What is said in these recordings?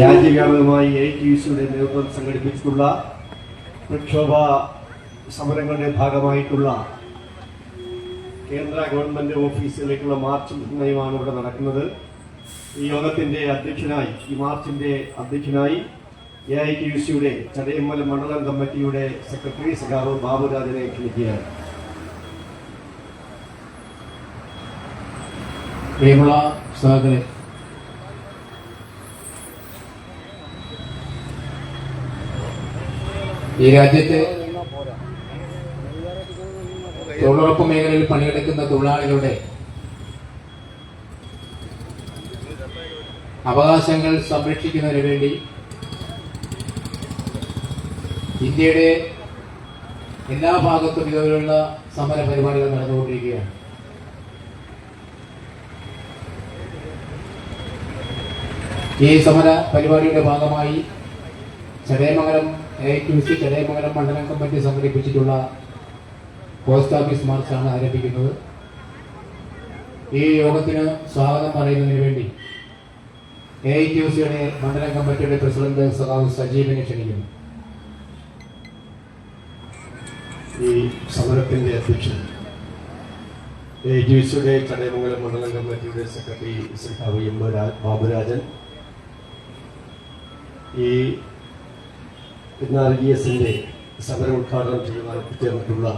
രാജ്യവ്യാപകമായി A T U സിയുടെ നേതൃത്വം സംഘടിപ്പിച്ചിട്ടുള്ള പ്രക്ഷോഭ സമരങ്ങളുടെ ഭാഗമായിട്ടുള്ള കേന്ദ്ര ഗവൺമെന്റ് ഓഫീസിലേക്കുള്ള മാർച്ച് നയമാണ് ഇവിടെ നടക്കുന്നത്. ഈ യോഗത്തിന്റെ അധ്യക്ഷനായി ഈ മാർച്ചിന്റെ അധ്യക്ഷനായി എ ഐ ടി യു സിയുടെ ചടയമ്മല മണ്ഡലം കമ്മിറ്റിയുടെ സെക്രട്ടറി സഖാവ് ബാബുരാജനെ ക്ഷണിക്കുകയാണ്. പ്രിയമുള്ള സഹോദരൻ ഈ രാജ്യത്തെ തൊഴിലുറപ്പ് മേഖലയിൽ പണിയെടുക്കുന്ന തൊഴിലാളികളുടെ അവകാശങ്ങൾ സംരക്ഷിക്കുന്നതിന് വേണ്ടി ഇന്ത്യയുടെ എല്ലാ ഭാഗത്തും ഇതുപോലുള്ള സമര പരിപാടികൾ നടന്നുകൊണ്ടിരിക്കുകയാണ്. ഈ സമര പരിപാടിയുടെ ഭാഗമായി ചടയമംഗലം എ ക്യു സി മണ്ഡലം കമ്മിറ്റി സംഘടിപ്പിച്ചിട്ടുള്ള പോസ്റ്റ് ഓഫീസ് മാർച്ചാണ് ആരംഭിക്കുന്നത്. ഈ യോഗത്തിന് സ്വാഗതം പറയുന്നതിന് വേണ്ടി എ ക്യു സിയുടെ മണ്ഡലം കമ്മിറ്റിയുടെ പ്രസിഡന്റ് സഖാവ് സജീവിനെ ക്ഷണിക്കുന്നു. ഈ സമരത്തിന്റെ അധ്യക്ഷൻ എ ടി യു സിയുടെ ചടയമംഗലം മണ്ഡലം കമ്മിറ്റിയുടെ സെക്രട്ടറി സഖാവ് എം ബാബുരാജൻ ഈ എൻ ഡി ജി എസിന്റെ സമരം ഉദ്ഘാടനം ചെയ്യുവാൻ ചേർന്നിട്ടുള്ള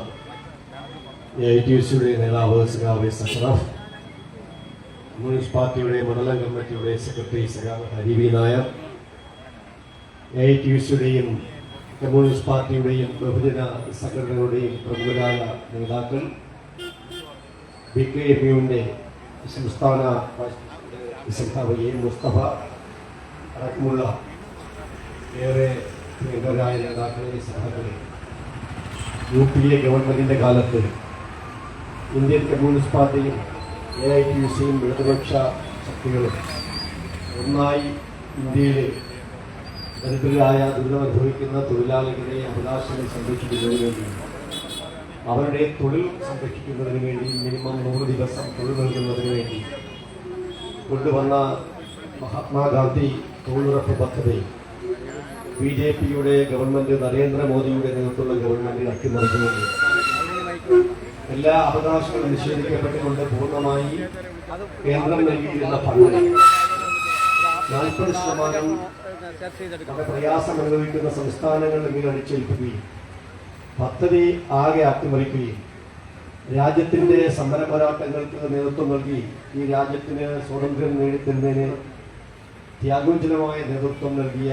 എ ടി യു സിയുടെ നേതാവ് സഖാവ് സഷറഫ് പാർട്ടിയുടെ മണ്ഡലം കമ്മിറ്റിയുടെ സെക്രട്ടറി സഖാവ് ഹരിവി നായർ എ ടി യു സിയുടെയും കമ്മ്യൂണിസ്റ്റ് പാർട്ടിയുടെയും ബഹുജന സംഘടനകളുടെയും പ്രമുഖരായ നേതാക്കൾ ബി കെ എം യുവിന്റെ സംസ്ഥാന വൈസ് എ മുസ്തഫ അടക്കമുള്ള ഏറെ പ്രിയങ്കരായ നേതാക്കളെ സഹകളെ യു പി എ ഗവൺമെന്റിന്റെ കാലത്ത് ഇന്ത്യൻ കമ്മ്യൂണിസ്റ്റ് പാർട്ടിയും എ ഐ ടി യു സിയും ഇടതുപക്ഷ ശക്തികളും ഒന്നായി ഇന്ത്യയിലെ ദരിദ്രരായ ദുരിതമനുഭവിക്കുന്ന തൊഴിലാളികളുടെ അവകാശങ്ങൾ സംരക്ഷിക്കുന്നതിന് വേണ്ടി അവരുടെ തൊഴിൽ സംരക്ഷിക്കുന്നതിന് വേണ്ടി മിനിമം നൂറ് ദിവസം തൊഴിൽ നൽകുന്നതിന് വേണ്ടി കൊണ്ടുവന്ന മഹാത്മാഗാന്ധി തൊഴിലുറപ്പ് പദ്ധതി ബി ജെ പിയുടെ ഗവൺമെന്റ് നരേന്ദ്രമോദിയുടെ നേതൃത്വമുള്ള ഗവൺമെന്റ് അട്ടിമറിച്ചുകൊണ്ട് എല്ലാ അവകാശങ്ങളും നിഷേധിക്കപ്പെട്ടുകൊണ്ട് പൂർണമായി കേന്ദ്രം നൽകിയിരുന്ന ഫണ്ട് നാൽപ്പത് ശതമാനം പ്രയാസം അനുഭവിക്കുന്ന സംസ്ഥാനങ്ങളിൽ ഇങ്ങനെ അടിച്ചേൽപ്പിക്കുകയും പദ്ധതി ആകെ അട്ടിമറിക്കുകയും രാജ്യത്തിന്റെ സമര പോരാട്ടങ്ങൾക്ക് നേതൃത്വം നൽകി ഈ രാജ്യത്തിന് സ്വാതന്ത്ര്യം നേടിത്തരുന്നതിന് ത്യാഗോജ്ജലമായ നേതൃത്വം നൽകിയ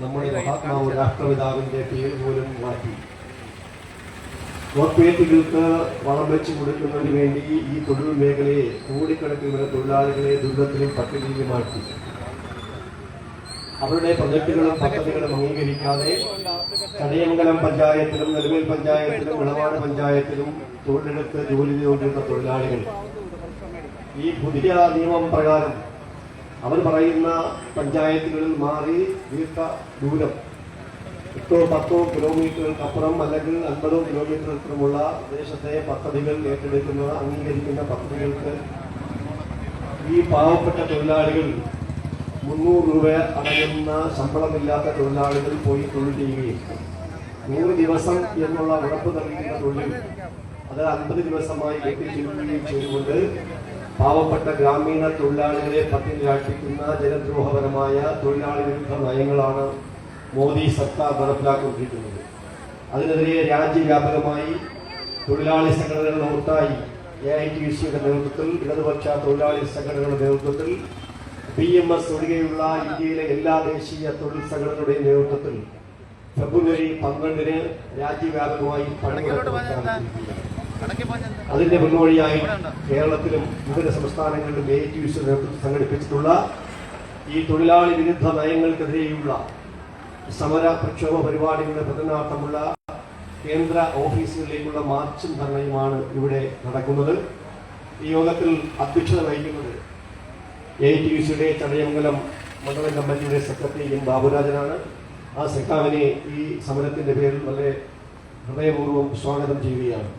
നമ്മുടെ മഹാത്മാവ് രാഷ്ട്രപിതാവിന്റെ പേര് പോലും മാറ്റി. കോർപ്പറേറ്റുകൾക്ക് വളം വെച്ച് കൊടുക്കുന്നതിന് വേണ്ടി ഈ തൊഴിൽ മേഖലയെ കോടിക്കണക്കിന് വരുന്ന തൊഴിലാളികളെ ദുരിതത്തിലും പട്ടിണിയിലും മാറ്റി. അവരുടെ പ്രൊജക്ടുകളും പദ്ധതികളും അംഗീകരിക്കാതെ ചടയമംഗലം പഞ്ചായത്തിലും നെടുമേൽ പഞ്ചായത്തിലും വിളവാട് പഞ്ചായത്തിലും തൊഴിലെടുത്ത് ജോലി ചെയ്തുകൊണ്ടിരുന്ന തൊഴിലാളികൾ ഈ പുതിയ നിയമം പ്രകാരം അവർ പറയുന്ന പഞ്ചായത്തുകളിൽ മാറി ദീർഘ ദൂരം. എട്ടോ പത്തോ കിലോമീറ്ററുകൾക്കപ്പുറം അല്ലെങ്കിൽ അൻപതോ കിലോമീറ്ററുകൾക്കുമുള്ള പ്രദേശത്തെ പദ്ധതികൾ ഏറ്റെടുക്കുന്ന അംഗീകരിക്കുന്ന പദ്ധതികൾക്ക് ഈ പാവപ്പെട്ട തൊഴിലാളികൾ മുന്നൂറ് രൂപ അടങ്ങുന്ന ശമ്പളമില്ലാത്ത തൊഴിലാളികൾ പോയി തൊഴിൽ ചെയ്യുകയും നൂറ് ദിവസം എന്നുള്ള ഉറപ്പ് നൽകുന്ന തൊഴിൽ അത് അൻപത് ദിവസമായി എത്തിച്ചേരുകയും ചെയ്തുകൊണ്ട് പാവപ്പെട്ട ഗ്രാമീണ തൊഴിലാളികളെ പട്ടിണിയാട്ടിക്കുന്ന ജനദ്രോഹപരമായ തൊഴിലാളി വിരുദ്ധ നയങ്ങളാണ് മോദി സർക്കാർ നടപ്പിലാക്കിക്കൊണ്ടിരിക്കുന്നത്. അതിനെതിരെ രാജ്യവ്യാപകമായി തൊഴിലാളി സംഘടനകളുടെ ഒത്തായി എ ഐ ടി സിയുടെ നേതൃത്വത്തിൽ ഇടതുപക്ഷ തൊഴിലാളി സംഘടനകളുടെ നേതൃത്വത്തിൽ ബി എം എസ് ഒഴികെയുള്ള ഇന്ത്യയിലെ എല്ലാ ദേശീയ തൊഴിൽ സംഘടനകളുടെയും നേതൃത്വത്തിൽ ഫെബ്രുവരി പന്ത്രണ്ടിന് രാജ്യവ്യാപകമായി പണിമുടക്കാൻ അതിന്റെ മുന്നോടിയായി കേരളത്തിലും വിവിധ സംസ്ഥാനങ്ങളിലും യു നേതൃത്വം സംഘടിപ്പിച്ചിട്ടുള്ള ഈ തൊഴിലാളി വിരുദ്ധ നയങ്ങൾക്കെതിരെയുള്ള സമര പ്രക്ഷോഭ പരിപാടികളുടെ പ്രതിനാർത്ഥമുള്ള കേന്ദ്ര ഓഫീസുകളിലേക്കുള്ള മാർച്ചും ധർണയുമാണ് ഇവിടെ നടക്കുന്നത്. ഈ യോഗത്തിൽ അധ്യക്ഷത വഹിക്കുന്നത് എ ടി യു സിയുടെ ചടയമംഗലം മണ്ഡലം കമ്മിറ്റിയുടെ സെക്രട്ടറി എം ബാബുരാജനാണ്. ആ സെക്രാവിനെ ഈ സമരത്തിന്റെ പേരിൽ വളരെ ഹൃദയപൂർവം സ്വാഗതം ചെയ്യുകയാണ്.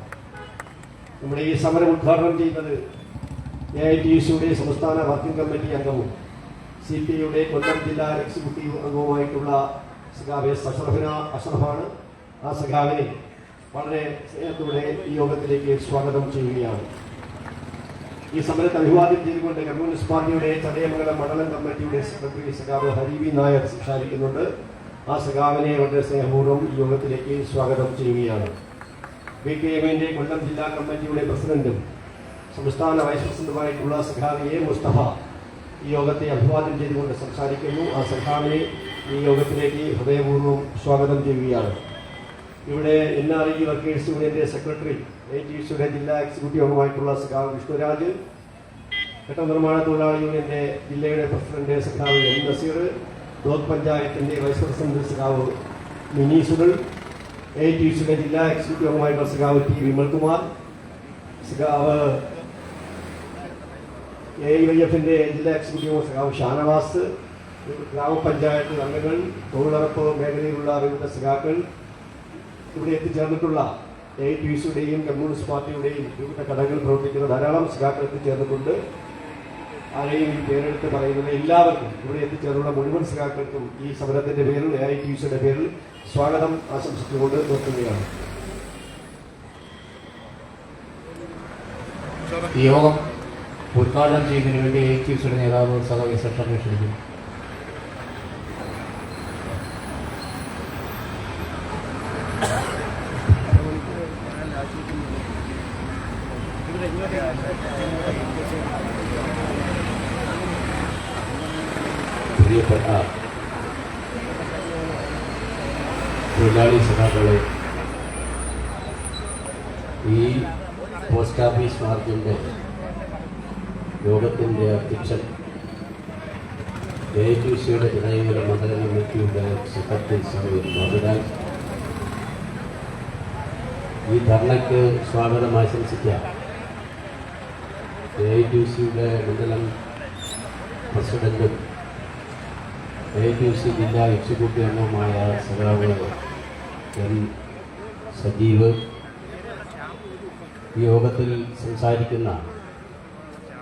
നമ്മുടെ ഈ സമരം ഉദ്ഘാടനം ചെയ്യുന്നത് എ ഐ ടി യു സിയുടെ സംസ്ഥാന വർക്കിംഗ് കമ്മിറ്റി അംഗവും സി പി ഐയുടെ കൊല്ലം ജില്ലാ എക്സിക്യൂട്ടീവ് അംഗവുമായിട്ടുള്ള സഖാവ് എസ് അഷ്റഫിന അഷ്റഫാണ്. ആ സഖാവിനെ വളരെ സ്നേഹത്തോടെ ഈ യോഗത്തിലേക്ക് സ്വാഗതം ചെയ്യുകയാണ്. ഈ സമരത്തെ അഭിവാദ്യം ചെയ്തുകൊണ്ട് കമ്മ്യൂണിസ്റ്റ് പാർട്ടിയുടെ ചടയമംഗലം മണ്ഡലം കമ്മിറ്റിയുടെ സെക്രട്ടറി സഖാവ് ഹരിവി നായർ സംസാരിക്കുന്നുണ്ട്. ആ സഖാവിനെ വളരെ സ്നേഹപൂർവം യോഗത്തിലേക്ക് സ്വാഗതം ചെയ്യുകയാണ്. ബി കെ എമ്മിന്റെ കൊല്ലം ജില്ലാ കമ്മിറ്റിയുടെ പ്രസിഡന്റും സംസ്ഥാന വൈസ് പ്രസിഡന്റുമായിട്ടുള്ള സഖാവി എ മുസ്തഫ ഈ യോഗത്തെ അഭിവാദ്യം ചെയ്തുകൊണ്ട് സംസാരിക്കുന്നു. ആ സഖാവിയെ ഈ യോഗത്തിലേക്ക് ഹൃദയപൂർവം സ്വാഗതം ചെയ്യുകയാണ്. ഇവിടെ എൻ ആർ ഇ വർക്കേഴ്സ് യൂണിയന്റെ സെക്രട്ടറി എ ടി സിയുടെ ജില്ലാ എക്സിക്യൂട്ടീവ് അംഗമായിട്ടുള്ള സഖാവ് വിഷ്ണുരാജ് ഘട്ട നിർമ്മാണ തൊഴിലാളി യൂണിയന്റെ ജില്ലയുടെ പ്രസിഡന്റ് സഖാവ് എം നസീർ ബ്ലോക്ക് പഞ്ചായത്തിന്റെ വൈസ് പ്രസിഡന്റ് സഖാവ് മിനി സുനിൽ എ ടി യുസിന്റെ ജില്ലാ എക്സിക്യൂട്ടീവ് അംഗമായിട്ടുള്ള ടി വിമൽകുമാർ സഖാവ് എ വൈ എഫിന്റെ ജില്ലാ എക്സിക്യൂട്ടീവ് സഖാവ് ഷാനവാസ് ഗ്രാമപഞ്ചായത്ത് അംഗങ്ങൾ തൊഴിലുറപ്പ് മേഖലയിലുള്ള വിവിധ സഖാക്കൾ ഇവിടെ എത്തിച്ചേർന്നിട്ടുള്ള എ ടി യുസിയുടെയും കമ്മ്യൂണിസ്റ്റ് പാർട്ടിയുടെയും വിവിധ ഘടകങ്ങൾ പ്രവർത്തിക്കുന്ന ധാരാളം സഖാക്കൾ എത്തിച്ചേർന്നിട്ടുണ്ട്. ആരെയും പേരെടുത്ത് പറയുന്നത് എല്ലാവർക്കും ഇവിടെ എത്തിച്ചേർന്നുള്ള മുഴുവൻ സഖാക്കൾക്കും ഈ സമരത്തിന്റെ പേരിൽ എ ഐ ടി സിയുടെ പേരിൽ സ്വാഗതം ആശംസിച്ചുകൊണ്ട് നിർത്തുകയാണ്. യോഗം ഉദ്ഘാടനം ചെയ്യുന്നതിന് വേണ്ടി എ ടി സിയുടെ നേതാവ് സഹോദരി സെക്രട്ടറി ക്ഷണിക്കുന്നു പ്രിയപ്പെട്ട തൊഴിലാളി സഖാക്കളെ ഈ പോസ്റ്റ് ഓഫീസ് മാർച്ചിന്റെ യോഗത്തിന്റെ അധ്യക്ഷൻ എ ടി സിയുടെ ജനകീയ മണ്ഡല കമ്മിറ്റിയുടെ സെക്രട്ടറി ബാബുരാജ് ഈ ധർണയ്ക്ക് സ്വാഗതം ആശംസിക്കാം. എ ടി സിയുടെ മണ്ഡലം പ്രസിഡന്റും എ ടി സി ജില്ലാ എക്സിക്യൂട്ടീവ് അംഗവുമായ സഖാവ് എൻ സജീവ് ഈ യോഗത്തിൽ സംസാരിക്കുന്ന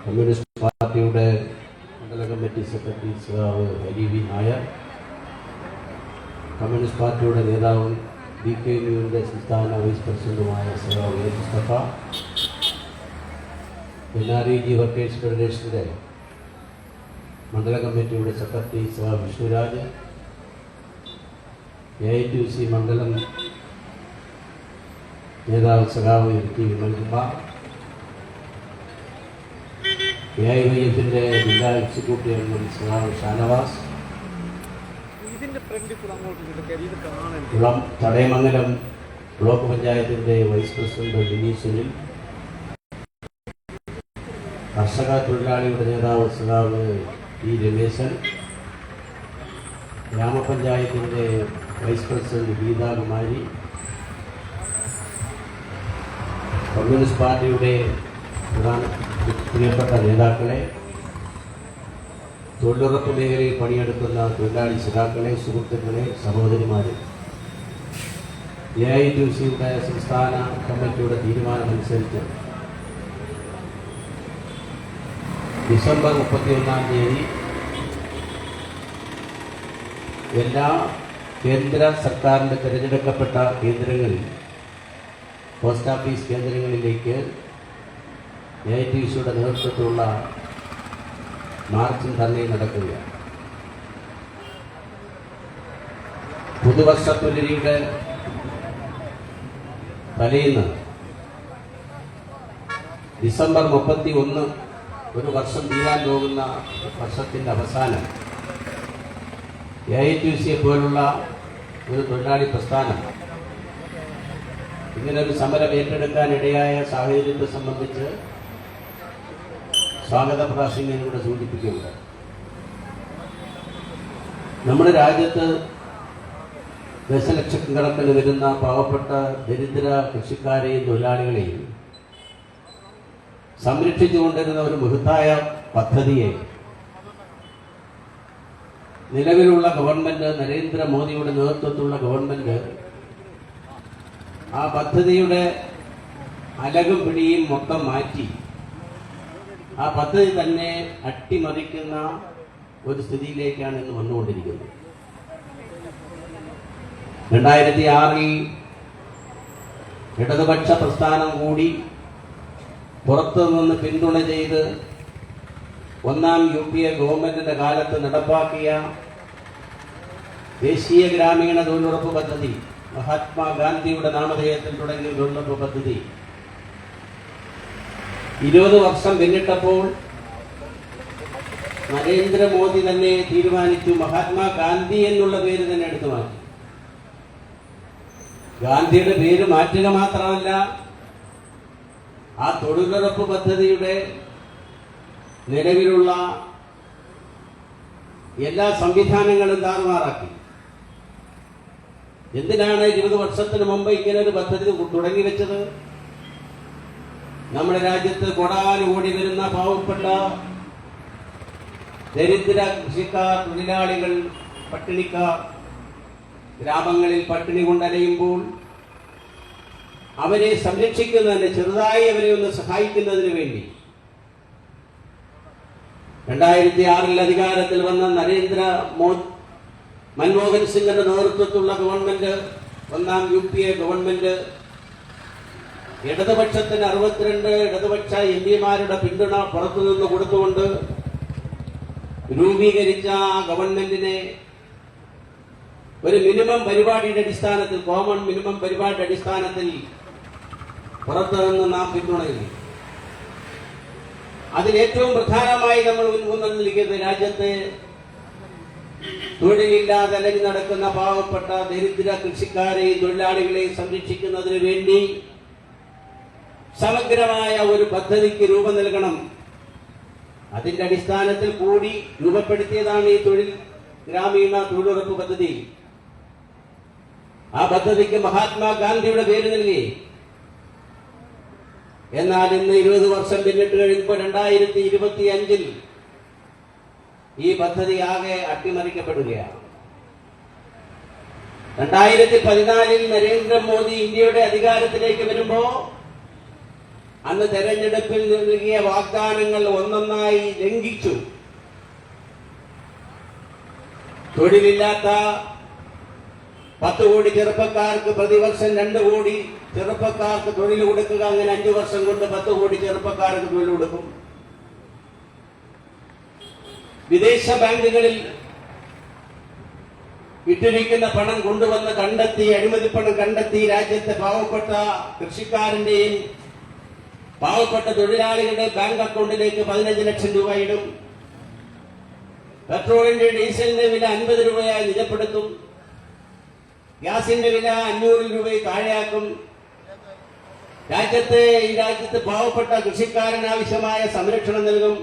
കമ്മ്യൂണിസ്റ്റ് പാർട്ടിയുടെ മണ്ഡല കമ്മിറ്റി സെക്രട്ടറി സഖാവ് ഹരി വി നായർ കമ്മ്യൂണിസ്റ്റ് പാർട്ടിയുടെ നേതാവും ബി കെ യുവിന്റെ സംസ്ഥാന വൈസ് പ്രസിഡന്റുമായ എ മുസ്തഫ ജി വർക്കേഴ്സ് ഫെഡറേഷന്റെ മണ്ഡല കമ്മിറ്റിയുടെ സെക്രട്ടറി സഹ Vishnuraj A I T C മണ്ഡലം നേതാവ് സഖാവ് M T Vimalkumar A I Y എഫിന്റെ ജില്ലാ എക്സിക്യൂട്ടീവ് അംഗം സഖാവ് ഷാനവാസ് ഇതിന്റെ ഫ്രണ്ടിൽ കൂടെ അങ്ങോട്ട് കുളം ചടയമംഗലം ബ്ലോക്ക് പഞ്ചായത്തിന്റെ വൈസ് പ്രസിഡന്റ് ലിനി സുനിൽ കർഷക തൊഴിലാളിയുടെ നേതാവ് സഖാവ് ഇ രമേശൻ ഗ്രാമപഞ്ചായത്തിന്റെ വൈസ് പ്രസിഡന്റ് ഗീതാകുമാരി കമ്മ്യൂണിസ്റ്റ് പാർട്ടിയുടെ പ്രധാന പ്രിയപ്പെട്ട നേതാക്കളെ തൊഴിലുറപ്പ് മേഖലയിൽ പണിയെടുക്കുന്ന തൊഴിലാളി സഖാക്കളെ സുഹൃത്തുക്കളെ സഹോദരിമാരെ എ ഐ ടി സിയുടെ സംസ്ഥാന കമ്മിറ്റിയുടെ തീരുമാനമനുസരിച്ച് ഡിസംബർ മുപ്പത്തിയൊന്നാം തീയതി എല്ലാ കേന്ദ്ര സർക്കാരിന്റെ തിരഞ്ഞെടുക്കപ്പെട്ട കേന്ദ്രങ്ങളിൽ പോസ്റ്റ് ഓഫീസ് കേന്ദ്രങ്ങളിലേക്ക് എ ഐ ടി സിയുടെ നേതൃത്വത്തിലുള്ള മാർച്ചും ധർണയും നടക്കുകയാണ്. പുതുവർഷ പുലരിയുടെ തലേന്ന് ഡിസംബർ മുപ്പത്തി ഒന്ന് ഒരു വർഷം തീരാൻ പോകുന്ന വർഷത്തിന്റെ അവസാനം എ ഐ ടി സിയെ പോലുള്ള ഒരു തൊഴിലാളി പ്രസ്ഥാനം ഇങ്ങനൊരു സമരം ഏറ്റെടുക്കാൻ ഇടയായ സാഹചര്യത്തെ സംബന്ധിച്ച് സ്വാഗത പ്രാസംഗികനോട് സൂചിപ്പിക്കുന്നത് നമ്മുടെ രാജ്യത്ത് ദശലക്ഷക്കണക്കിന് വരുന്ന പാവപ്പെട്ട ദരിദ്ര കൃഷിക്കാരെയും തൊഴിലാളികളെയും സംരക്ഷിച്ചുകൊണ്ടിരുന്ന ഒരു മഹത്തായ പദ്ധതിയെ നിലവിലുള്ള ഗവൺമെന്റ് നരേന്ദ്രമോദിയുടെ നേതൃത്വത്തിലുള്ള ഗവൺമെന്റ് ആ പദ്ധതിയുടെ അലകും പിടിയും മൊത്തം മാറ്റി ആ പദ്ധതി തന്നെ അട്ടിമറിക്കുന്ന ഒരു സ്ഥിതിയിലേക്കാണ് ഇന്ന് വന്നുകൊണ്ടിരിക്കുന്നത്. രണ്ടായിരത്തി ആറിൽ ഇടതുപക്ഷ പ്രസ്ഥാനം കൂടി പുറത്തുനിന്ന് പിന്തുണ ചെയ്ത് ഒന്നാം യു പി എ ഗവൺമെന്റിന്റെ കാലത്ത് നടപ്പാക്കിയ ദേശീയ ഗ്രാമീണ തൊഴിലുറപ്പ് പദ്ധതി മഹാത്മാഗാന്ധിയുടെ നാമധേയത്തിൽ തുടങ്ങിയ തൊഴിലുറപ്പ് പദ്ധതി ഇരുപത് വർഷം പിന്നിട്ടപ്പോൾ നരേന്ദ്രമോദി തന്നെ തീരുമാനിച്ചു. മഹാത്മാഗാന്ധി എന്നുള്ള പേര് തന്നെ എടുത്തു മാറ്റി. ഗാന്ധിയുടെ പേര് മാറ്റുക മാത്രമല്ല ആ തൊഴിലുറപ്പ് പദ്ധതിയുടെ നിലവിലുള്ള എല്ലാ സംവിധാനങ്ങളും താറുമാറാക്കി. എന്തിനാണ് ഇരുപത് വർഷത്തിന് മുമ്പ് ഇങ്ങനെ ഒരു പദ്ധതി തുടങ്ങി വെച്ചത് നമ്മുടെ രാജ്യത്ത് കൊടാനുകൂടി വരുന്ന പാവപ്പെട്ട ദരിദ്ര കൃഷിക്കാർ തൊഴിലാളികൾ പട്ടിണിക്കാർ ഗ്രാമങ്ങളിൽ പട്ടിണി കൊണ്ടലയുമ്പോൾ അവരെ സംരക്ഷിക്കുന്നതിന് ചെറുതായി അവരെ ഒന്ന് സഹായിക്കുന്നതിന് വേണ്ടി. രണ്ടായിരത്തി ആറിൽ അധികാരത്തിൽ വന്ന നരേന്ദ്ര മോ മൻമോഹൻ സിംഗിന്റെ നേതൃത്വത്തിലുള്ള ഗവൺമെന്റ് ഒന്നാം യു പി എ ഗവൺമെന്റ് ഇടതുപക്ഷത്തിന് അറുപത്തിരണ്ട് ഇടതുപക്ഷ എം പിമാരുടെ പിന്തുണ പുറത്തുനിന്ന് കൊടുത്തുകൊണ്ട് രൂപീകരിച്ച ഗവൺമെന്റിനെ ഒരു മിനിമം പരിപാടിയുടെ അടിസ്ഥാനത്തിൽ കോമൺ മിനിമം പരിപാടിയുടെ അടിസ്ഥാനത്തിൽ പുറത്തു നിന്ന് നാം പിന്തുണയില്ല അതിലേറ്റവും പ്രധാനമായി നമ്മൾ ഊന്നൽ നൽകിയത് രാജ്യത്തെ തൊഴിലില്ലാതെ അലഞ്ഞു നടക്കുന്ന പാവപ്പെട്ട ദരിദ്ര കൃഷിക്കാരെയും തൊഴിലാളികളെയും സംരക്ഷിക്കുന്നതിന് വേണ്ടി സമഗ്രമായ ഒരു പദ്ധതിക്ക് രൂപം നൽകണം. അതിന്റെ അടിസ്ഥാനത്തിൽ കൂടി രൂപപ്പെടുത്തിയതാണ് ഈ തൊഴിൽ ഗ്രാമീണ തൊഴിലുറപ്പ് പദ്ധതി. ആ പദ്ധതിക്ക് മഹാത്മാഗാന്ധിയുടെ പേര് നൽകി. എന്നാൽ ഇന്ന് ഇരുപത് വർഷം പിന്നിട്ട് കഴിയുമ്പോൾ രണ്ടായിരത്തി ഇരുപത്തി അഞ്ചിൽ ഈ പദ്ധതി ആകെ അട്ടിമറിക്കപ്പെടുകയാണ്. രണ്ടായിരത്തി പതിനാലിൽ നരേന്ദ്രമോദി ഇന്ത്യയുടെ അധികാരത്തിലേക്ക് വരുമ്പോ അന്ന് തെരഞ്ഞെടുപ്പിൽ നൽകിയ വാഗ്ദാനങ്ങൾ ഒന്നൊന്നായി ലംഘിച്ചു. തൊഴിലില്ലാത്ത പത്ത് കോടി ചെറുപ്പക്കാർക്ക് പ്രതിവർഷം രണ്ട് കോടി ചെറുപ്പക്കാർക്ക് തൊഴിൽ കൊടുക്കുക അങ്ങനെ അഞ്ചു വർഷം കൊണ്ട് പത്ത് കോടി ചെറുപ്പക്കാർക്ക് തൊഴിൽ കൊടുക്കും. വിദേശ ബാങ്കുകളിൽ ഇട്ടിരിക്കുന്ന പണം കൊണ്ടുവന്ന് കണ്ടെത്തി അഴിമതി പണം കണ്ടെത്തി രാജ്യത്തെ പാവപ്പെട്ട കൃഷിക്കാരന്റെയും പാവപ്പെട്ട തൊഴിലാളികളുടെ ബാങ്ക് അക്കൗണ്ടിലേക്ക് പതിനഞ്ച് ലക്ഷം രൂപ ഇടും. പെട്രോളിന്റെ ഡീസലിന്റെ വില അൻപത് രൂപയായി നിജപ്പെടുത്തും ഗ്യാസിന്റെ വില അഞ്ഞൂറ് രൂപയിൽ താഴെയാക്കും. രാജ്യത്തെ ഈ രാജ്യത്ത് പാവപ്പെട്ട കൃഷിക്കാരന് ആവശ്യമായ സംരക്ഷണം നൽകും.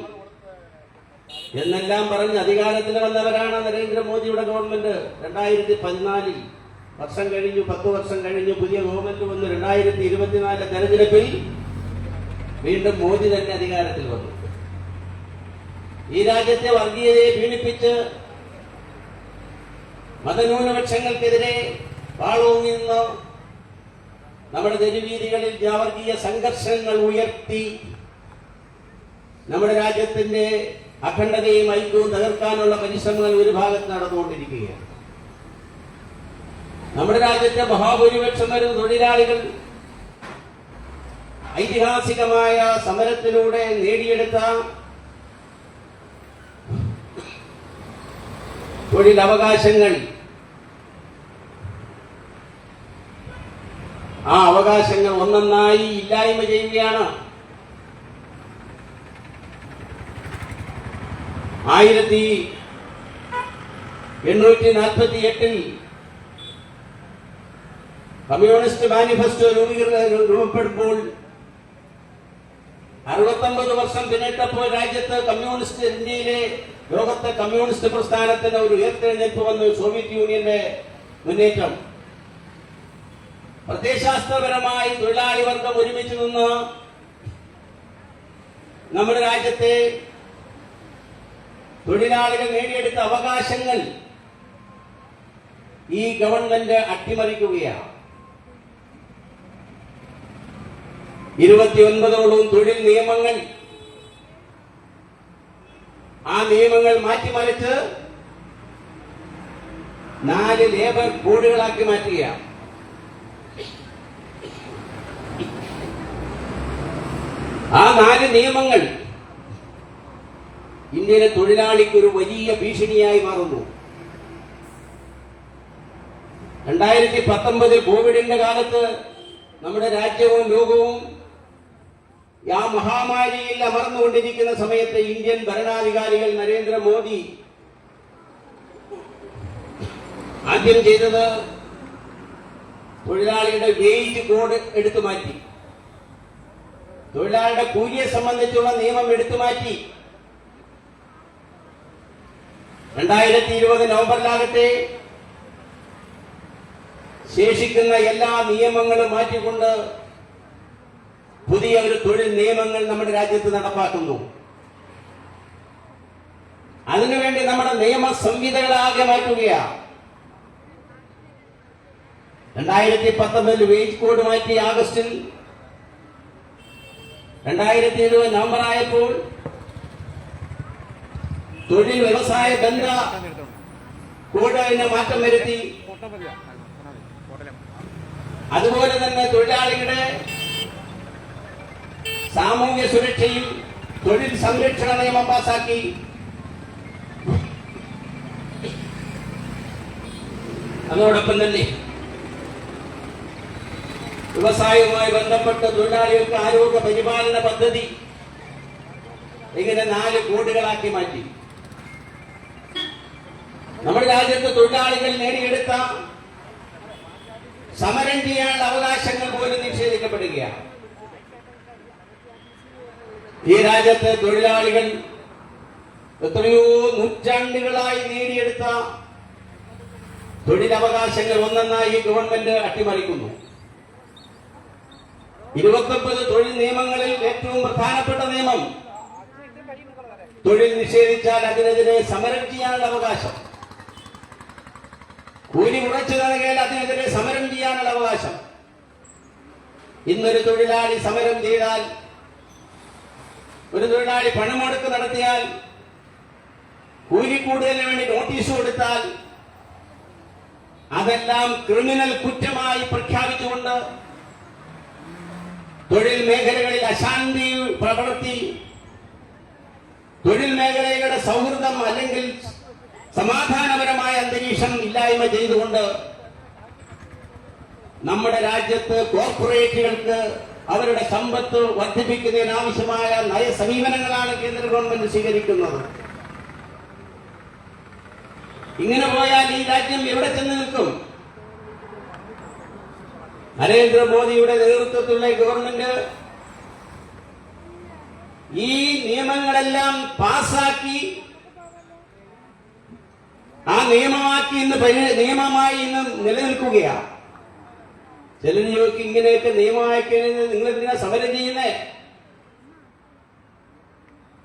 എന്നെല്ലാം പറഞ്ഞ് അധികാരത്തിൽ വന്നവരാണ് നരേന്ദ്രമോദിയുടെ ഗവൺമെന്റ്. രണ്ടായിരത്തി പതിനാലിൽ വർഷം കഴിഞ്ഞു പത്ത് വർഷം കഴിഞ്ഞു പുതിയ ഗവൺമെന്റ് വന്നു. രണ്ടായിരത്തി ഇരുപത്തിനാലിലെ തെരഞ്ഞെടുപ്പിൽ വീണ്ടും മോദി തന്നെ അധികാരത്തിൽ വന്നു. ഈ രാജ്യത്തെ വർഗീയതയെ പീഡിപ്പിച്ച് മതന്യൂനപക്ഷങ്ങൾക്കെതിരെ വാളൂങ്ങി നിന്ന് നമ്മുടെ തെരുവീതികളിൽ ജാവർഗീയ സംഘർഷങ്ങൾ ഉയർത്തി നമ്മുടെ രാജ്യത്തിന്റെ അഖണ്ഡതയും ഐക്യവും തകർക്കാനുള്ള പരിശ്രമങ്ങൾ ഒരു ഭാഗത്ത് നടന്നുകൊണ്ടിരിക്കുകയാണ്. നമ്മുടെ രാജ്യത്തെ മഹാഭൂരിപക്ഷം വരുന്ന തൊഴിലാളികൾ ഐതിഹാസികമായ സമരത്തിലൂടെ നേടിയെടുത്ത തൊഴിലവകാശങ്ങൾ. ആ അവകാശങ്ങൾ ഒന്നൊന്നായി ഇല്ലായ്മ ചെയ്യുകയാണ്. ആയിരത്തി എണ്ണൂറ്റി നാൽപ്പത്തി എട്ടിൽ കമ്മ്യൂണിസ്റ്റ് മാനിഫെസ്റ്റോ രൂപീകൃത രൂപപ്പെടുമ്പോൾ അറുപത്തൊമ്പത് വർഷം പിന്നിട്ടപ്പോൾ രാജ്യത്ത് കമ്മ്യൂണിസ്റ്റ് ഇന്ത്യയിലെ ലോകത്തെ കമ്മ്യൂണിസ്റ്റ് പ്രസ്ഥാനത്തിന് ഒരു ഉയർത്തെഴുന്നേൽപ്പ് വന്നു സോവിയറ്റ് യൂണിയന്റെ മുന്നേറ്റം. പ്രത്യയശാസ്ത്രപരമായി തൊഴിലാളി വർഗം ഒരുമിച്ച് നിന്ന് നമ്മുടെ രാജ്യത്തെ തൊഴിലാളികൾ നേടിയെടുത്ത അവകാശങ്ങൾ ഈ ഗവൺമെന്റ് അട്ടിമറിക്കുകയാണ്. ഇരുപത്തിയൊൻപതോളം തൊഴിൽ നിയമങ്ങൾ. ആ നിയമങ്ങൾ മാറ്റിമറിച്ച് നാല് ലേബർ കോഡുകളാക്കി മാറ്റുക ആ നാല് നിയമങ്ങൾ ഇന്ത്യയിലെ തൊഴിലാളിക്ക് ഒരു വലിയ ഭീഷണിയായി മാറുന്നു. രണ്ടായിരത്തി പത്തൊമ്പതിൽ കോവിഡിന്റെ കാലത്ത് നമ്മുടെ രാജ്യവും ലോകവും ആ മഹാമാരിയിൽ അമർന്നുകൊണ്ടിരിക്കുന്ന സമയത്ത് ഇന്ത്യൻ ഭരണാധികാരികൾ നരേന്ദ്രമോദി ആദ്യം ചെയ്തത് തൊഴിലാളിയുടെ വേജ് കോഡ് എടുത്തു മാറ്റി. തൊഴിലാളിയുടെ കൂലിയെ സംബന്ധിച്ചുള്ള നിയമം എടുത്തു മാറ്റി. രണ്ടായിരത്തി ഇരുപത് നവംബറിലാകട്ടെ ശേഷിക്കുന്ന എല്ലാ നിയമങ്ങളും മാറ്റിക്കൊണ്ട് പുതിയ ഒരു തൊഴിൽ നിയമങ്ങൾ നമ്മുടെ രാജ്യത്ത് നടപ്പാക്കുന്നു. അതിനുവേണ്ടി നമ്മുടെ നിയമ സംഹിതകളാകെ മാറ്റുകയാണ് രണ്ടായിരത്തി പത്തൊമ്പതിൽ വേജ് കോഡ് മാറ്റി ആഗസ്റ്റിൽ. രണ്ടായിരത്തി ഇരുപത് നവംബർ ആയപ്പോൾ തൊഴിൽ വ്യവസായ ബന്ധ കോഡിന് മാറ്റം വരുത്തി. അതുപോലെ തന്നെ തൊഴിലാളികളുടെ സാമൂഹ്യ സുരക്ഷയും തൊഴിൽ സംരക്ഷണ നിയമം പാസാക്കി. അതോടൊപ്പം തന്നെ വ്യവസായവുമായി ബന്ധപ്പെട്ട തൊഴിലാളികൾക്ക് ആരോഗ്യ പരിപാലന പദ്ധതി ഇങ്ങനെ നാല് കോടികളാക്കി മാറ്റി. നമ്മുടെ രാജ്യത്ത് തൊഴിലാളികൾ നേടിയെടുത്ത സമരം ചെയ്യാനുള്ള അവകാശങ്ങൾ പോലും നിഷേധിക്കപ്പെടുകയാണ്. ഈ രാജ്യത്തെ തൊഴിലാളികൾ എത്രയോ നൂറ്റാണ്ടുകളായി നേടിയെടുത്ത തൊഴിലവകാശങ്ങൾ ഒന്നെന്നായി ഗവൺമെന്റ് അട്ടിമറിക്കുന്നു. ഇരുപത്തൊമ്പത് തൊഴിൽ നിയമങ്ങളിൽ ഏറ്റവും പ്രധാനപ്പെട്ട നിയമം തൊഴിൽ നിഷേധിച്ചാൽ അതിനെതിരെ സമരം ചെയ്യാനുള്ള അവകാശം. കൂലി കുറച്ചു നൽകിയാൽ അതിനെതിരെ സമരം ചെയ്യാനുള്ള അവകാശം. ഇന്നൊരു തൊഴിലാളി സമരം ചെയ്താൽ ഒരു തൊഴിലാളി പണമുടക്ക് നടത്തിയാൽ കൂലി കൂടുതലിന് വേണ്ടി നോട്ടീസ് കൊടുത്താൽ അതെല്ലാം ക്രിമിനൽ കുറ്റമായി പ്രഖ്യാപിച്ചുകൊണ്ട് തൊഴിൽ മേഖലകളിൽ അശാന്തി പ്രവർത്തി തൊഴിൽ മേഖലയുടെ സൗഹൃദം അല്ലെങ്കിൽ സമാധാനപരമായ അന്തരീക്ഷം ഇല്ലായ്മ ചെയ്തുകൊണ്ട് നമ്മുടെ രാജ്യത്ത് കോർപ്പറേറ്റുകൾക്ക് അവരുടെ സമ്പത്ത് വർദ്ധിപ്പിക്കുന്നതിനാവശ്യമായ നയസമീപനങ്ങളാണ് കേന്ദ്ര ഗവൺമെന്റ് സ്വീകരിക്കുന്നത്. ഇങ്ങനെ പോയാൽ ഈ രാജ്യം എവിടെ ചെന്ന് നിൽക്കും? നരേന്ദ്രമോദിയുടെ നേതൃത്വത്തിലുള്ള ഗവൺമെന്റ് ഈ നിയമങ്ങളെല്ലാം പാസാക്കി ആ നിയമമാക്കി ഇന്ന് നിയമമായി ഇന്ന് നിലനിൽക്കുകയാണ്. ചിലർ ചോദിക്കും ഇങ്ങനെയൊക്കെ നിയമമായിക്കഴിഞ്ഞാൽ നിങ്ങൾ എന്തിനാ സമരം ചെയ്യുന്നേ?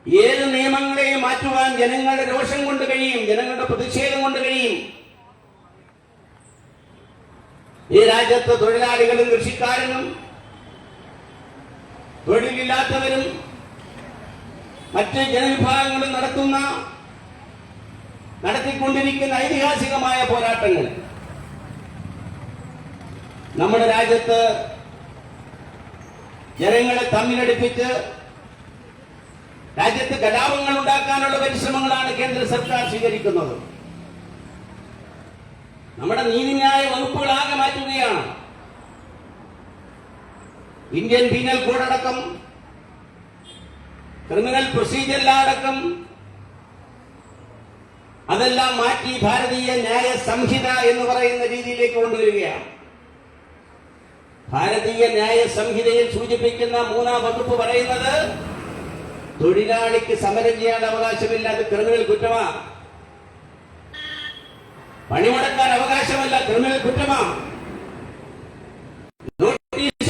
ഏത് നിയമങ്ങളെയും മാറ്റുവാൻ ജനങ്ങളുടെ രോഷം കൊണ്ട് കഴിയും ജനങ്ങളുടെ പ്രതിഷേധം കൊണ്ട് കഴിയും? ഈ രാജ്യത്തെ തൊഴിലാളികളും കൃഷിക്കാരനും തൊഴിലില്ലാത്തവരും മറ്റ് ജനവിഭാഗങ്ങളും നടത്തുന്ന നടത്തിക്കൊണ്ടിരിക്കുന്ന ഐതിഹാസികമായ പോരാട്ടങ്ങൾ. നമ്മുടെ രാജ്യത്ത് ജനങ്ങളെ തമ്മിലടിപ്പിച്ച് രാജ്യത്ത് കലാപങ്ങൾ ഉണ്ടാക്കാനുള്ള പരിശ്രമങ്ങളാണ് കേന്ദ്ര സർക്കാർ സ്വീകരിക്കുന്നത്. നമ്മുടെ നീതിന്യായ വകുപ്പുകളാകെ മാറ്റുകയാണ്. ഇന്ത്യൻ പീനൽ കോഡ് അടക്കം ക്രിമിനൽ അടക്കം അതെല്ലാം മാറ്റി ഭാരതീയ ന്യായ സംഹിത എന്ന് പറയുന്ന രീതിയിലേക്ക് കൊണ്ടുവരികയാണ്. ഭാരതീയ ന്യായ സംഹിതയിൽ സൂചിപ്പിക്കുന്ന മൂന്നാം വകുപ്പ് പറയുന്നത് തൊഴിലാളിക്ക് സമരം ചെയ്യാൻ അവകാശമില്ല അത് ക്രിമിനൽ കുറ്റമാ പണിമുടക്കാൻ അവകാശമല്ല ക്രിമിനൽ കുറ്റമാ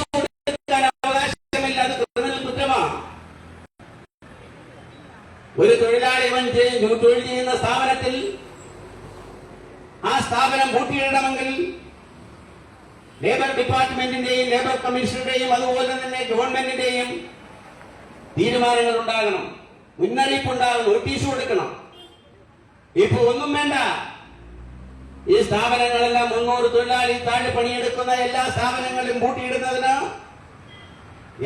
കൊടുക്കാൻ കുറ്റമാണ്. ഒരു തൊഴിലാളി ചെയ്- തൊഴിൽ ചെയ്യുന്ന സ്ഥാപനത്തിൽ ആ സ്ഥാപനം പൂട്ടിയിടണമെങ്കിൽ ലേബർ ഡിപ്പാർട്ട്മെന്റിന്റെയും ലേബർ കമ്മീഷണറുടെയും അതുപോലെ തന്നെ ഗവൺമെന്റിന്റെയും തീരുമാനങ്ങൾ ഉണ്ടാകണം. മുന്നറിയിപ്പ് ഉണ്ടാകണം നോട്ടീസ് കൊടുക്കണം. ഇപ്പൊ ഒന്നും വേണ്ട. ഈ സ്ഥാപനങ്ങളെല്ലാം മുന്നൂറ് തൊഴിലാളി താഴെ പണിയെടുക്കുന്ന എല്ലാ സ്ഥാപനങ്ങളും കൂട്ടിയിടുന്നതിന്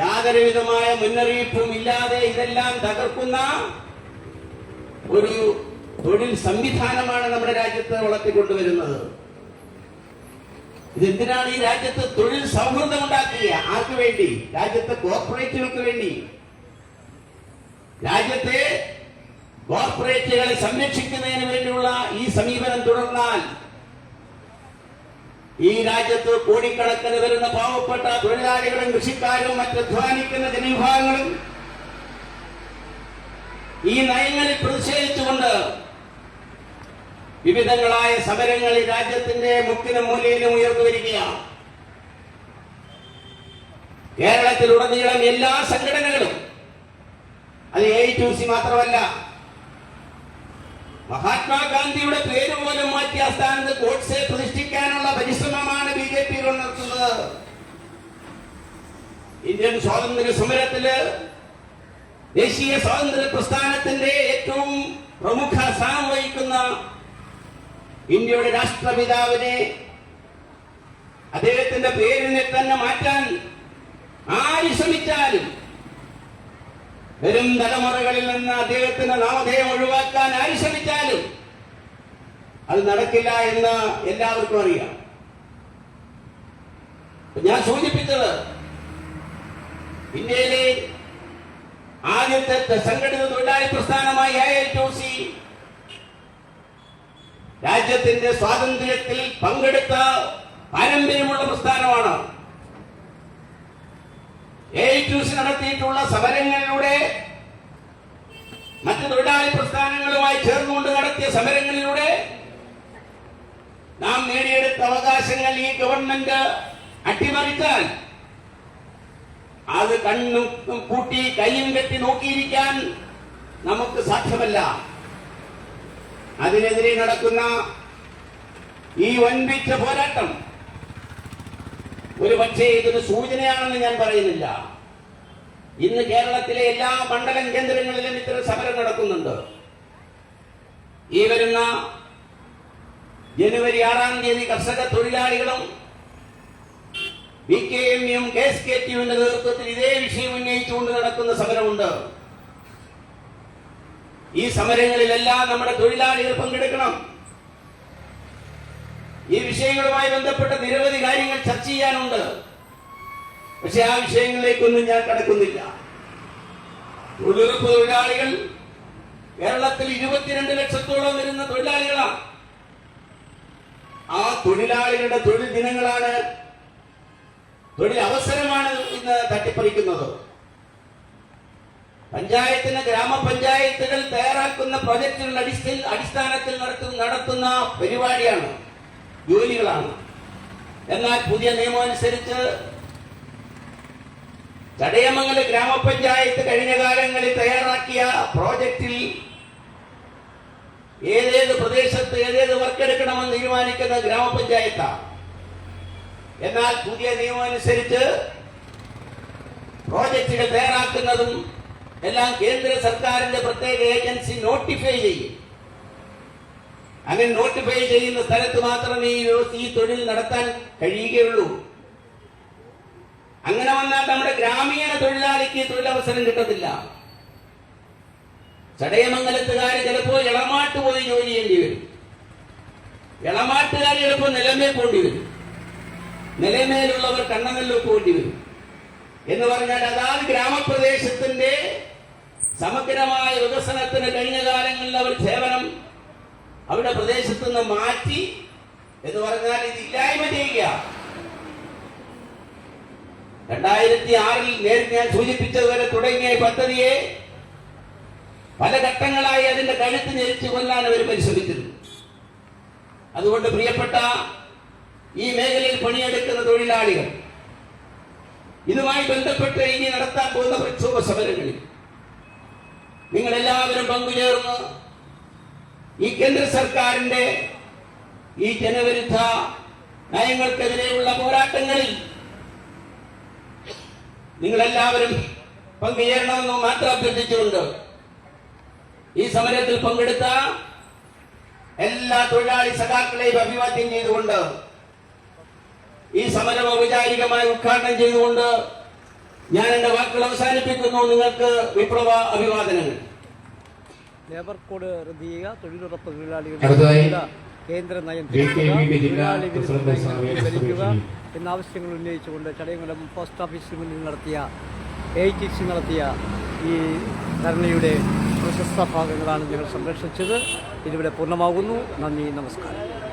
യാതൊരുവിധമായ മുന്നറിയിപ്പും ഇല്ലാതെ ഇതെല്ലാം തകർക്കുന്ന ഒരു തൊഴിൽ സംവിധാനമാണ് നമ്മുടെ രാജ്യത്ത് വളർത്തിക്കൊണ്ടുവരുന്നത്. ഇതെന്തിനാണ് ഈ രാജ്യത്ത് തൊഴിൽ സൗഹൃദം ഉണ്ടാക്കുക ആർക്ക് വേണ്ടി? രാജ്യത്തെ കോർപ്പറേറ്റുകൾക്ക് വേണ്ടി. രാജ്യത്തെ കോർപ്പറേറ്റുകളെ സംരക്ഷിക്കുന്നതിന് വേണ്ടിയുള്ള ഈ സമീപനം തുടർന്നാൽ ഈ രാജ്യത്ത് കോടിക്കണക്കിന് വരുന്ന പാവപ്പെട്ട തൊഴിലാളികളും കൃഷിക്കാരും മറ്റധ്വാനിക്കുന്ന ജനവിഭാഗങ്ങളും ഈ നയങ്ങളിൽ പ്രതിഷേധിച്ചുകൊണ്ട് വിവിധങ്ങളായ സമരങ്ങൾ ഈ രാജ്യത്തിന്റെ മുക്കിനും മൂലയിലും ഉയർന്നു വരികയാണ് കേരളത്തിലുടനീളം എല്ലാ സംഘടനകളും അത് എ ടു സി മാത്രമല്ല മഹാത്മാഗാന്ധിയുടെ പേര് പോലും മാറ്റി ആ സ്ഥാനത്ത് ഗോഡ്സെ പ്രതിഷ്ഠിക്കാനുള്ള പരിശ്രമമാണ് ബി ജെ പി നടത്തുന്നത്. ഇന്ത്യൻ സ്വാതന്ത്ര്യ സമരത്തിൽ ദേശീയ സ്വാതന്ത്ര്യ പ്രസ്ഥാനത്തിന്റെ ഏറ്റവും പ്രമുഖ സ്ഥാനം വഹിക്കുന്ന ഇന്ത്യയുടെ രാഷ്ട്രപിതാവിനെ അദ്ദേഹത്തിന്റെ പേരിനെ തന്നെ മാറ്റാൻ ആര് ശ്രമിച്ചാലും വരും തലമുറകളിൽ നിന്ന് അദ്ദേഹത്തിന്റെ നാമധേയം ഒഴിവാക്കാൻ ആര് ശ്രമിച്ചാലും അത് നടക്കില്ല എന്ന് എല്ലാവർക്കും അറിയാം. ഞാൻ സൂചിപ്പിച്ചത് ഇന്ത്യയിലെ ആദ്യത്തെ സംഘടിത തൊഴിലാളി പ്രസ്ഥാനമായി A I T U C രാജ്യത്തിന്റെ സ്വാതന്ത്ര്യത്തിൽ പങ്കെടുത്ത പാരമ്പര്യമുള്ള പ്രസ്ഥാനമാണ്. എ ഐ നടത്തിയിട്ടുള്ള സമരങ്ങളിലൂടെ മറ്റ് തൊഴിലാളി പ്രസ്ഥാനങ്ങളുമായി ചേർന്നുകൊണ്ട് നടത്തിയ സമരങ്ങളിലൂടെ നാം നേടിയെടുത്ത അവകാശങ്ങൾ ഈ ഗവൺമെന്റ് അട്ടിമറിച്ചാൽ അത് കണ്ണും കൂട്ടി കയ്യും കെട്ടി നോക്കിയിരിക്കാൻ നമുക്ക് സാധ്യമല്ല. അതിനെതിരെ നടക്കുന്ന ഈ വൻപിച്ച പോരാട്ടം ഒരു പക്ഷേ ഇതൊരു സൂചനയാണെന്ന് ഞാൻ പറയുന്നില്ല. ഇന്ന് കേരളത്തിലെ എല്ലാ മണ്ഡലം കേന്ദ്രങ്ങളിലും ഇത്തരം സമരം നടക്കുന്നുണ്ട്. ഈ വരുന്ന ജനുവരി ആറാം തീയതി കർഷക തൊഴിലാളികളും ബി കെ എം യും കെ എസ് കെ ടിയുവിന്റെ നേതൃത്വത്തിൽ ഇതേ വിഷയം ഉന്നയിച്ചുകൊണ്ട് നടക്കുന്ന സമരമുണ്ട്. ഈ സമരങ്ങളിലെല്ലാം നമ്മുടെ തൊഴിലാളികൾ പങ്കെടുക്കണം. ഈ വിഷയങ്ങളുമായി ബന്ധപ്പെട്ട നിരവധി കാര്യങ്ങൾ ചർച്ച ചെയ്യാനുണ്ട്. പക്ഷെ ആ വിഷയങ്ങളിലേക്കൊന്നും ഞാൻ കടക്കുന്നില്ല. തൊഴിലുറപ്പ് തൊഴിലാളികൾ കേരളത്തിൽ ഇരുപത്തിരണ്ട് ലക്ഷത്തോളം വരുന്ന തൊഴിലാളികളാണ്. ആ തൊഴിലാളികളുടെ തൊഴിൽ ദിനങ്ങളാണ് തൊഴിൽ അവസരമാണ് ഇന്ന് തട്ടിപ്പറിക്കുന്നത്. പഞ്ചായത്തിന് ഗ്രാമപഞ്ചായത്തുകൾ തയ്യാറാക്കുന്ന പ്രൊജക്ടുകളുടെ അടിസ്ഥ അടിസ്ഥാനത്തിൽ നടത്തുന്ന നടത്തുന്ന പരിപാടിയാണ്. ജോലികളാണ്. എന്നാൽ പുതിയ നിയമം അനുസരിച്ച് ചടയമംഗല ഗ്രാമപഞ്ചായത്ത് കഴിഞ്ഞ കാലങ്ങളിൽ തയ്യാറാക്കിയ പ്രോജക്റ്റിൽ ഏതേത് പ്രദേശത്ത് ഏതേത് വർക്കെടുക്കണമെന്ന് തീരുമാനിക്കുന്ന ഗ്രാമപഞ്ചായത്താണ് എന്നാൽ പുതിയ നിയമം അനുസരിച്ച് പ്രോജക്റ്റുകൾ തയ്യാറാക്കുന്നതും എല്ലാം കേന്ദ്ര സർക്കാരിന്റെ പ്രത്യേക ഏജൻസി നോട്ടിഫൈ ചെയ്യും. അങ്ങനെ നോട്ടിഫൈ ചെയ്യുന്ന സ്ഥലത്ത് മാത്രമേ ഈ തൊഴിൽ നടത്താൻ കഴിയുകയുള്ളൂ. അങ്ങനെ വന്നാൽ നമ്മുടെ ഗ്രാമീണ തൊഴിലാളിക്ക് തൊഴിലവസരം കിട്ടത്തില്ല. ചടയമംഗലത്തുകാർ ചിലപ്പോൾ ഇളമാട്ട് പോയി ജോലി ചെയ്യേണ്ടി വരും. ഇളമാട്ടുകാർ ചിലപ്പോൾ നിലമേ പോണ്ടി വരും. നിലമേലുള്ളവർ കണ്ണനെല്ലോ പോണ്ടി വരും. എന്ന് പറഞ്ഞാൽ അതാത് ഗ്രാമപ്രദേശത്തിന്റെ സമഗ്രമായ വികസനത്തിന് കഴിഞ്ഞ കാലങ്ങളിൽ അവർ സേവനം അവരുടെ പ്രദേശത്ത് നിന്ന് മാറ്റി എന്ന് പറഞ്ഞാൽ ഇത് ഇല്ലായ്മ ചെയ്യുക. രണ്ടായിരത്തി ആറിൽ നേരിട്ട് ഞാൻ സൂചിപ്പിച്ചതുവരെ തുടങ്ങിയ പദ്ധതിയെ പല ഘട്ടങ്ങളായി അതിന്റെ കഴുത്ത് ഞെരിച്ചു കൊല്ലാൻ അവർ പരിശ്രമിച്ചിരുന്നു. അതുകൊണ്ട് പ്രിയപ്പെട്ട ഈ മേഖലയിൽ പണിയെടുക്കുന്ന തൊഴിലാളികൾ ഇതുമായി ബന്ധപ്പെട്ട് ഇനി നടത്താൻ പോകുന്ന പ്രക്ഷോഭ സമരങ്ങളിൽ നിങ്ങൾ എല്ലാവരും പങ്കുചേർന്ന് ഈ കേന്ദ്ര സർക്കാരിന്റെ ഈ ജനവിരുദ്ധ നയങ്ങൾക്കെതിരെയുള്ള പോരാട്ടങ്ങളിൽ നിങ്ങളെല്ലാവരും പങ്കുചേരണമെന്ന് മാത്രം അഭ്യർത്ഥിച്ചുകൊണ്ട് ഈ സമരത്തിൽ പങ്കെടുത്ത എല്ലാ തൊഴിലാളി സഖാക്കളെയും അഭിവാദ്യം ചെയ്തുകൊണ്ട് ഈ സമരം ഔപചാരികമായി ഉദ്ഘാടനം ചെയ്തുകൊണ്ട് ഞാൻ എന്റെ വാക്കുകൾ അവസാനിപ്പിക്കുന്നു. നിങ്ങൾക്ക് വിപ്ലവ അഭിവാദനങ്ങൾ. ലേബർ കോഡ് റദ്ദീക തൊഴിലുറപ്പ് തൊഴിലാളികളുടെ കേന്ദ്ര നയം തൊഴിലാളി വിരുദ്ധ. എന്ന ആവശ്യങ്ങൾ ഉന്നയിച്ചുകൊണ്ട് ചടയംകുളം പോസ്റ്റ് ഓഫീസിന് മുന്നിൽ നടത്തിയ എ നടത്തിയ ഈ ധരണയുടെ പ്രശസ്ത ഭാഗങ്ങളാണ് ഞങ്ങൾ സംരക്ഷിച്ചത്. ഇതിവിടെ പൂർണമാകുന്നു. നന്ദി നമസ്കാരം.